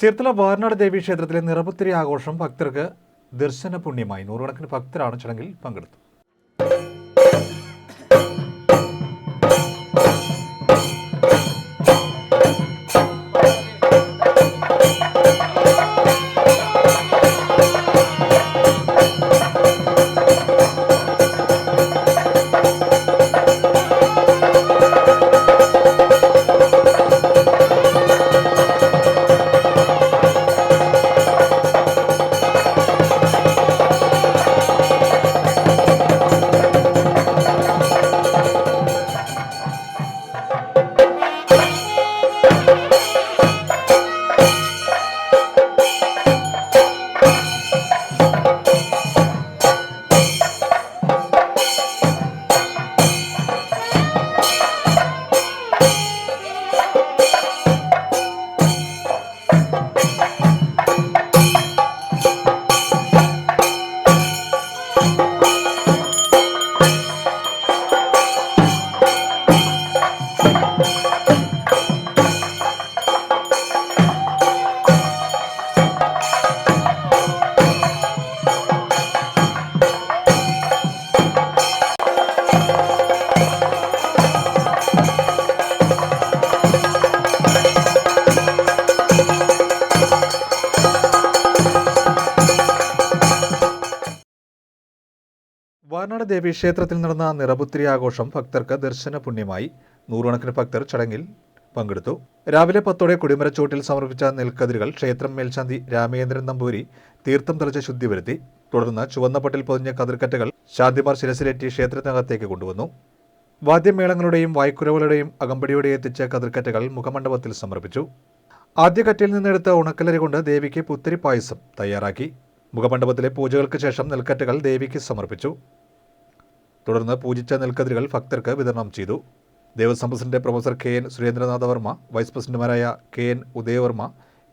ചേർത്തല വാരനാട് ദേവി ക്ഷേത്രത്തിലെ നിറപുത്തിരി ആഘോഷം ഭക്തർക്ക് ദർശന പുണ്യമായി നൂറുകണക്കിന് ഭക്തരാണ് ചടങ്ങിൽ പങ്കെടുത്തത്. വാരനാട് ദേവീക്ഷേത്രത്തിൽ നടന്ന നിറപുത്തിരി ആഘോഷം ഭക്തർക്ക് ദർശന പുണ്യമായി നൂറുകണക്കിന് ഭക്തർ ചടങ്ങിൽ പങ്കെടുത്തു. രാവിലെ പത്തോടെ കൊടിമരച്ചോട്ടിൽ സമർപ്പിച്ച നെൽക്കതിരുകൾ ക്ഷേത്രം മേൽശാന്തി രാമേന്ദ്രൻ നമ്പൂരി തീർത്ഥം തെളിച്ച് ശുദ്ധി വരുത്തി തുടർന്ന് ചുവന്ന പട്ടിൽ പൊതിഞ്ഞ കതിർക്കറ്റകൾ ശാന്തിമാർ ശിരസിലേറ്റി ക്ഷേത്രത്തിനകത്തേക്ക് കൊണ്ടുവന്നു. വാദ്യമേളങ്ങളുടെയും വായ്ക്കുരവുകളുടെയും അകമ്പടിയോടെയും എത്തിച്ച കതിർക്കറ്റകൾ മുഖമണ്ഡപത്തിൽ സമർപ്പിച്ചു. ആദ്യകറ്റയിൽ നിന്നെടുത്ത ഉണക്കലരി കൊണ്ട് ദേവിക്ക് പുത്തിരി പായസം തയ്യാറാക്കി. മുഖമണ്ഡപത്തിലെ പൂജകൾക്ക് ശേഷം നെൽക്കറ്റകൾ ദേവിക്ക് സമർപ്പിച്ചു. തുടർന്ന് പൂജിച്ച നെൽക്കതിരുകൾ ഭക്തർക്ക് വിതരണം ചെയ്തു. Devaswom president professor K N Surendranatha Varma vice പ്രസിഡന്റുമാരായ K N Udayavarma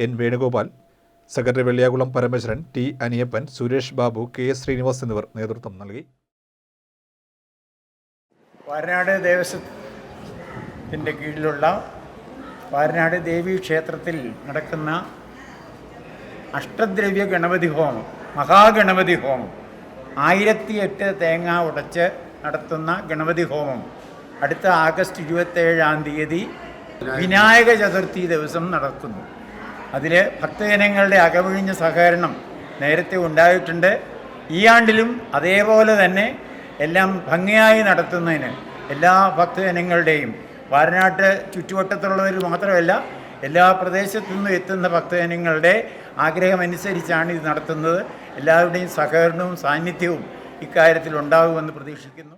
N Venugopal secretary Velliyakulam Parameswaran T Aniyappan Suresh Babu K S Srinivas എന്നിവർ നേതൃത്വം നൽകി. വാരനാട് ദേവസ്വത്തിന്റെ കീഴിലുള്ള വാരനാട് ദേവി ക്ഷേത്രത്തിൽ നടക്കുന്ന അഷ്ടദ്രവ്യ ഗണപതി ഹോമം മഹാഗണപതി ഹോമം. ആയിരത്തി എട്ട് തേങ്ങ ഉടച്ച് നടത്തുന്ന ഗണപതി ഹോമം. അടുത്ത ആഗസ്റ്റ് ഇരുപത്തേഴാം തീയതി വിനായക ചതുർത്ഥി ദിവസം നടക്കുന്നു. അതിൽ ഭക്തജനങ്ങളുടെ അകവിഴിഞ്ഞ സഹകരണം നേരത്തെ ഉണ്ടായിട്ടുണ്ട്. ഈ ആണ്ടിലും അതേപോലെ തന്നെ എല്ലാം ഭംഗിയായി നടത്തുന്നതിന് എല്ലാ ഭക്തജനങ്ങളുടെയും വാരനാട്ട് ചുറ്റുവട്ടത്തുള്ളവർ മാത്രമല്ല എല്ലാ പ്രദേശത്തു നിന്നും എത്തുന്ന ഭക്തജനങ്ങളുടെ ആഗ്രഹമനുസരിച്ചാണ് ഇത് നടത്തുന്നത്. എല്ലാവരുടെയും സഹകരണവും സാന്നിധ്യവും ഇക്കാര്യത്തിൽ ഉണ്ടാകുമെന്ന് പ്രതീക്ഷിക്കുന്നു.